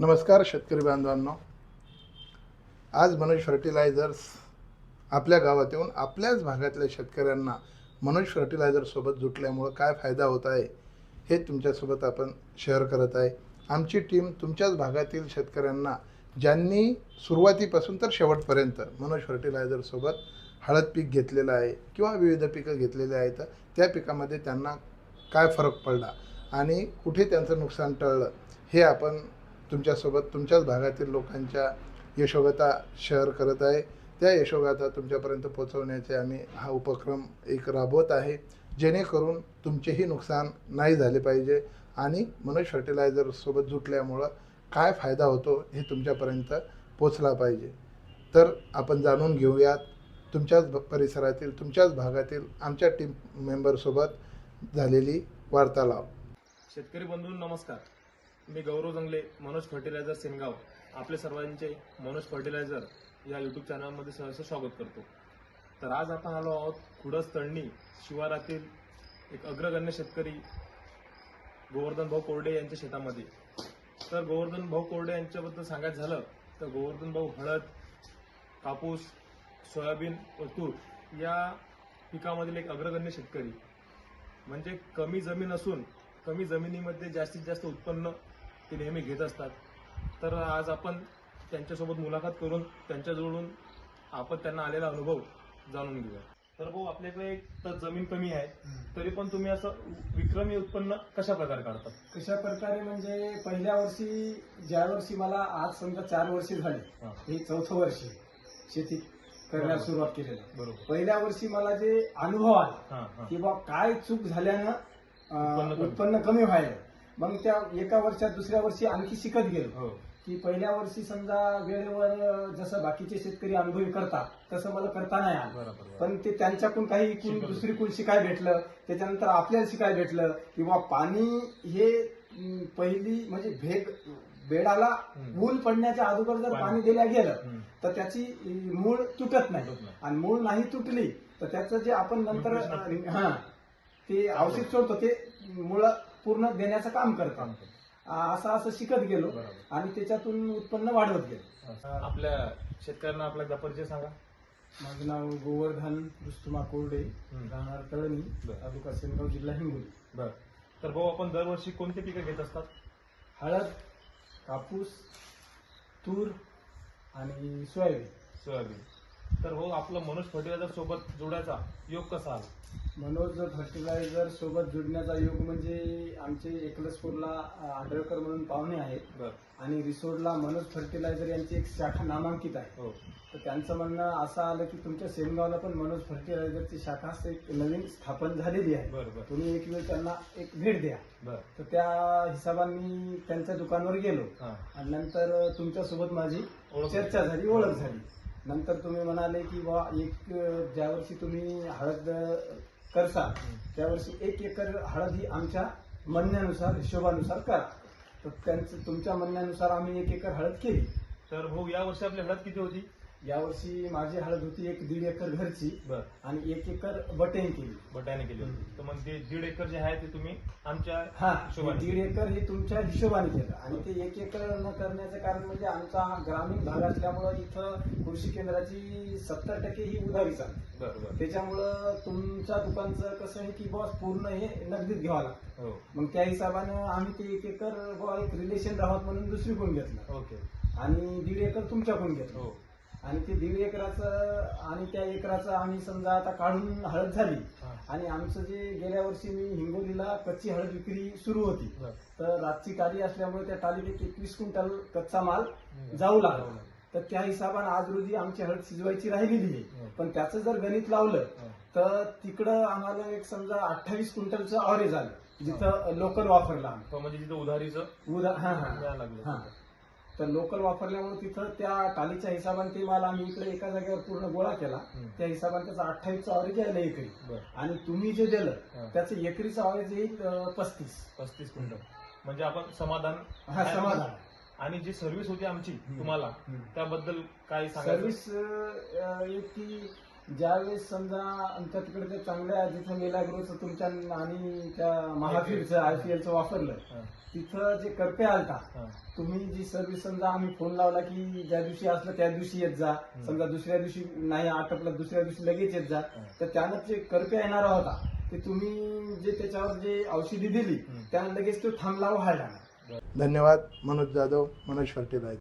नमस्कार शेतकरी बांधवांनो. आज मनोज फर्टिलायझर्स आपल्या गावात येऊन आपल्याच भागातल्या शेतकऱ्यांना मनोज फर्टिलायझरसोबत जुटल्यामुळं काय फायदा होत आहे हे तुमच्यासोबत आपण शेअर करत आहे. आमची टीम तुमच्याच भागातील शेतकऱ्यांना ज्यांनी सुरुवातीपासून तर शेवटपर्यंत मनोज फर्टिलायझरसोबत हळद पीक घेतलेलं आहे किंवा विविध पिकं घेतलेली आहेत त्या पिकामध्ये त्यांना काय फरक पडला आणि कुठे त्यांचं नुकसान टळलं हे आपण तुमच्यासोबत तुमच्याच भागातील लोकांच्या यशोगाथा शेअर करत आहे. त्या यशोगाथा तुमच्यापर्यंत पोचवण्याचे आम्ही हा उपक्रम एक राबवत आहे. जेणेकरून तुमचेही नुकसान नाही झाले पाहिजे आणि मनोज फर्टिलायझरसोबत जुटल्यामुळं काय फायदा होतो हे तुमच्यापर्यंत पोचला पाहिजे. तर आपण जाणून घेऊयात तुमच्याच परिसरातील तुमच्याच भागातील आमच्या टीम मेंबरसोबत झालेली वार्तालाप. शेतकरी बंधू नमस्कार. मी गौरव जंगले मनोज फर्टिलायझर सेनगाव. आपले सर्वांचे मनोज फर्टिलायझर या यूट्यूब चॅनलमध्ये सहर्ष स्वागत करतो. तर आज आपण आलो आहोत खुडस तळणी शिवारातील एक अग्रगण्य शेतकरी गोवर्धन भाऊ कोरडे यांच्या शेतामध्ये. तर गोवर्धन भाऊ कोरडे यांच्याबद्दल सांगायचं झालं तर गोवर्धन भाऊ हळद कापूस सोयाबीन व तूर या पिकामधील एक अग्रगण्य शेतकरी. म्हणजे कमी जमीन असून कमी जमिनीमध्ये जास्तीत जास्त उत्पन्न ते नेहमी घेत असतात. तर आज आपण त्यांच्यासोबत मुलाखत करून त्यांच्याजवळून आपण त्यांना आलेला अनुभव जाणून घेऊया. तर भाऊ आपल्याकडे एक तर जमीन कमी आहे. तरी पण तुम्ही असं विक्रमी उत्पन्न कशा प्रकारे काढतात कशा प्रकारे म्हणजे पहिल्या वर्षी ज्या वर्षी मला आज समजा चार वर्षे झाली हा. चौथं वर्ष आहे शेती करण्यास. सुरुवात केलेलं. बरोबर. पहिल्या वर्षी मला जे अनुभव आले की बा काय चूक झाल्यानं उत्पन्न अं, कमी. उत्पन्न कमी व्हायला. मग त्या एका वर्षात दुसऱ्या वर्षी आणखी शिकत गेलो हो की पहिल्या वर्षी समजा वेळेवर जसं बाकीचे शेतकरी अनुभवी करतात तसं मला करता नाही आलं पण ते त्यांच्याकडून काही इकून शिकवलं. दुसरीकडून शिकाय भेटलं त्याच्यानंतर आपल्याला शिकाय भेटलं किंवा पाणी हे पहिली म्हणजे भेग बेडाला. ऊल पडण्याच्या अगोदर जर पाणी. दिल्या गेलं. तर त्याची मूळ तुटत नाही. आणि मूळ नाही तुटली तर त्याचं जे आपण नंतर हा ते औषध सोडतो ते मूळ पूर्ण देण्याचं काम करतं काम करतो. आ- असं असं शिकत गेलो आणि त्याच्यातून उत्पन्न वाढवत गेलो. आपल्या शेतकऱ्यांना आपला एकदा परिचय सांगा. माझं नाव गोवर्धन रुस्तुमा कोरडे. राहणार तळणी. तालुका सेनगाव जिल्हा हिंगोली. बर. तर भाऊ आपण दरवर्षी कोणती पिकं घेत असतात? हळद कापूस तूर आणि सोयाबीन. सोयाबीन. तर हो आपलं मनोज फर्टिलायझर सोबत जोडायचा योग कसा आला? मनोज फर्टिलायझर सोबत जुडण्याचा योग म्हणजे आमचे एकलसपूरला आडळकर म्हणून पाहुणे आहेत. बर. आणि रिसोडला मनोज फर्टिलायझर यांची एक शाखा नामांकित आहे. हो. तर त्यांचं म्हणणं असं आलं की तुमच्या सेनगावला पण मनोज फर्टिलायझरची शाखा एक नवीन स्थापन झालेली आहे. बर बर. तुम्ही एक वेळ त्यांना एक भेट द्या. बर. तर त्या हिशोबाने मी त्यांच्या दुकानावर गेलो. हा. आणि नंतर तुमच्यासोबत माझी ओळख चर्चा झाली ओळख झाली. नंतर तुम्ही म्हणाले की बा एक ज्या वर्षी तुम्ही हळद अं, करसाल त्या वर्षी एक एकर हळद ही आमच्या म्हणण्यानुसार हिशोबानुसार करा. तर त्यांचं तुमच्या म्हणण्यानुसार आम्ही एक एकर हळद केली. तर भाऊ या वर्षी आपली हळद किती होती? यावर्षी माझी हळद होती एक दीड एकर घरची बर. आणि एक एकर बटेन केली. बटाने केली होती. तर मग ते दीड एकर जे आहे ते तुम्ही आमच्या हा हिशोबाने दीड एकर हे तुमच्या हिशोबाने केलं. आणि ते एक एकर न करण्याचं कारण म्हणजे आमचा हा ग्रामीण भाग असल्यामुळं इथं कृषी केंद्राची सत्तर टक्के ही उधारी चालते. बर बर त्याच्यामुळं तुमच्या दुकानचं कसं आहे की बॉस पूर्ण हे नगदीत घ्यावं लागतं. हो. मग त्या हिशोबानं आम्ही ते एक एकर बुवा एक रिलेशन राहत म्हणून दुसरीकडून घेतलं? ओके. आणि दीड एकर तुमच्याकडून घेतलं? हो. आणि ते दीड एकराचं आणि त्या एकराचं आम्ही समजा आता काढून हळद झाली. आणि आमचं जे गेल्या वर्षी मी हिंगोलीला कच्ची हळद विक्री सुरू होती. तर रातची टाली असल्यामुळे त्या टालीत एक एकवीस क्विंटल कच्चा माल. जाऊ लागला. तर त्या हिशोबाने आज रोजी आमची हळद शिजवायची राहिलेली आहे. पण त्याचं जर गणित लावलं. तर तिकडं आम्हाला एक समजा अठ्ठावीस क्विंटलचं ऑरेज आलं. जिथं लोकल वापरलं म्हणजे तिथं उधारीचं उदा हा हा. हा. तर लोकल वापरल्यामुळे तिथं त्या टालीच्या हिशोबाने ते माल आम्ही इकडे एका जागेवर पूर्ण गोळा केला. त्या हिशोबाने त्याचा अठ्ठावीसचा ऑरेज यायला एकरी आणि तुम्ही जे दिलं. त्याचं एकरीचं ऑरेज येईल पस्तीस पस्तीस क्विंटल म्हणजे आपण समाधान हा समाधान आणि जी सर्व्हिस होती आमची. तुम्हाला. त्याबद्दल काय सर्व्हिस एक की ज्यावेळेस समजा आमच्या तिकडे चांगल्या जिथं मेलाग्रोचं तुमच्या आणि त्या महाफीरचं आय पी एलचं वापरलं. तिथं जे करपे आलता. तुम्ही जी सर्व्हिस समजा आम्ही फोन लावला की ज्या दिवशी असलं त्या दिवशी येत जा. समजा दुसऱ्या दिवशी नाही आटपलं दुसऱ्या दिवशी लगेच येत जा. तर त्यानं जे करपे येणारा होता ते तुम्ही जे त्याच्यावर जे औषधी दिली त्यानं लगेच तो थांबला नाही. धन्यवाद मनोज जाधव मनोज फर्टिलायझर